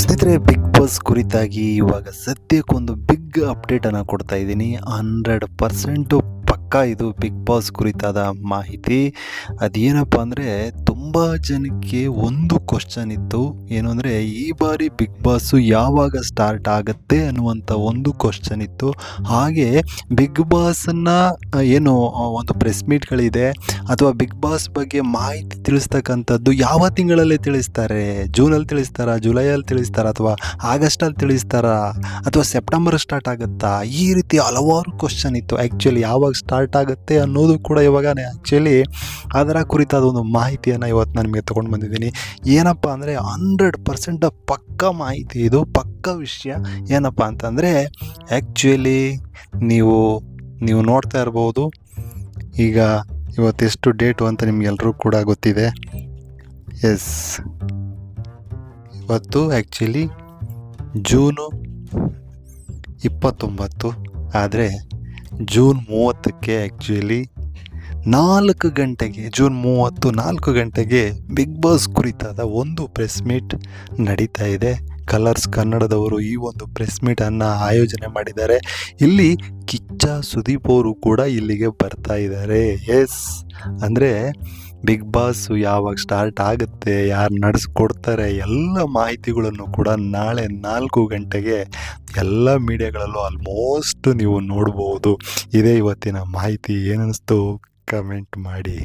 ಸ್ನೇಹಿತರೆ big boss ಕುರಿತಾಗಿ ಇವಾಗ ಸದ್ಯಕ್ಕೊಂದು ಬಿಗ್ ಅಪ್ಡೇಟನ್ನು ಕೊಡ್ತಾ ಇದ್ದೀನಿ. ಹಂಡ್ರೆಡ್ ಪರ್ಸೆಂಟು ಪಕ್ಕ ಇದು ಬಿಗ್ ಬಾಸ್ ಕುರಿತಾದ ಮಾಹಿತಿ. ಅದೇನಪ್ಪ ಅಂದರೆ ತುಂಬ ಜನಕ್ಕೆ ಒಂದು ಕ್ವಶನ್ ಇತ್ತು. ಏನು ಅಂದರೆ, ಈ ಬಾರಿ ಬಿಗ್ ಬಾಸು ಯಾವಾಗ ಸ್ಟಾರ್ಟ್ ಆಗುತ್ತೆ ಅನ್ನುವಂಥ ಒಂದು ಕ್ವಶನ್ ಇತ್ತು. ಹಾಗೆ ಬಿಗ್ ಬಾಸನ್ನು ಏನು ಒಂದು ಪ್ರೆಸ್ ಮೀಟ್ಗಳಿದೆ ಅಥವಾ ಬಿಗ್ ಬಾಸ್ ಬಗ್ಗೆ ಮಾಹಿತಿ ತಿಳಿಸ್ತಕ್ಕಂಥದ್ದು ಯಾವ ತಿಂಗಳಲ್ಲಿ ತಿಳಿಸ್ತಾರೆ? ಜೂನಲ್ಲಿ ತಿಳಿಸ್ತಾರಾ? ಜುಲೈಯಲ್ಲಿ ತಿಳಿಸ್ತಾರಾ? ಅಥವಾ ಆಗಸ್ಟಲ್ಲಿ ತಿಳಿಸ್ತಾರಾ? ಅಥವಾ ಸೆಪ್ಟೆಂಬರ್ ಸ್ಟಾರ್ಟ್ ಆಗುತ್ತಾ? ಈ ರೀತಿ ಹಲವಾರು ಕ್ವಶನ್ ಇತ್ತು. ಆ್ಯಕ್ಚುಲಿ ಯಾವಾಗ ಸ್ಟಾರ್ಟ್ ಆಗುತ್ತೆ ಅನ್ನೋದು ಕೂಡ ಇವಾಗ ಆ್ಯಕ್ಚುಲಿ ಅದರ ಕುರಿತಾದ ಒಂದು ಮಾಹಿತಿಯನ್ನು ಇವತ್ತು ನಾನು ನಿಮಗೆ ತೊಗೊಂಡು ಬಂದಿದ್ದೀನಿ. ಏನಪ್ಪ ಅಂದರೆ ಹಂಡ್ರೆಡ್ ಪರ್ಸೆಂಟ್ ಪಕ್ಕ ಮಾಹಿತಿ ಇದು, ಪಕ್ಕ ವಿಷಯ. ಏನಪ್ಪ ಅಂತಂದರೆ ಆ್ಯಕ್ಚುಲಿ ನೀವು ನೀವು ನೋಡ್ತಾ ಇರ್ಬೋದು. ಈಗ ಇವತ್ತೆಷ್ಟು ಡೇಟು ಅಂತ ನಿಮಗೆಲ್ಲರೂ ಕೂಡ ಗೊತ್ತಿದೆ. ಎಸ್ ಇವತ್ತು ಆ್ಯಕ್ಚುಲಿ ಜೂನು ಇಪ್ಪತ್ತೊಂಬತ್ತು. ಆದರೆ ಜೂನ್ ಮೂವತ್ತಕ್ಕೆ ಆ್ಯಕ್ಚುಲಿ ನಾಲ್ಕು ಗಂಟೆಗೆ, ಜೂನ್ ಮೂವತ್ತು ನಾಲ್ಕು ಗಂಟೆಗೆ ಬಿಗ್ ಬಾಸ್ ಕುರಿತಾದ ಒಂದು ಪ್ರೆಸ್ ಮೀಟ್ ನಡೀತಾ ಇದೆ. ಕಲರ್ಸ್ ಕನ್ನಡದವರು ಈ ಒಂದು ಪ್ರೆಸ್ ಮೀಟನ್ನು ಆಯೋಜನೆ ಮಾಡಿದ್ದಾರೆ. ಇಲ್ಲಿ ಕಿಚ್ಚ ಸುದೀಪ್ ಅವರು ಕೂಡ ಇಲ್ಲಿಗೆ ಬರ್ತಾ ಇದ್ದಾರೆ. ಎಸ್ ಅಂದರೆ ಬಿಗ್ ಬಾಸ್ ಯಾವಾಗ ಸ್ಟಾರ್ಟ್ ಆಗುತ್ತೆ, ಯಾರು ನಡೆಸ್ಕೊಡ್ತಾರೆ, ಎಲ್ಲ ಮಾಹಿತಿಗಳನ್ನು ಕೂಡ ನಾಳೆ ನಾಲ್ಕು ಗಂಟೆಗೆ ಎಲ್ಲ ಮೀಡಿಯಾಗಳಲ್ಲೂ ಆಲ್ಮೋಸ್ಟ್ ನೀವು ನೋಡ್ಬೋದು. ಇದೇ ಇವತ್ತಿನ ಮಾಹಿತಿ ಏನನ್ನಿಸ್ತು ಕಮೆಂಟ್ ಮಾಡಿ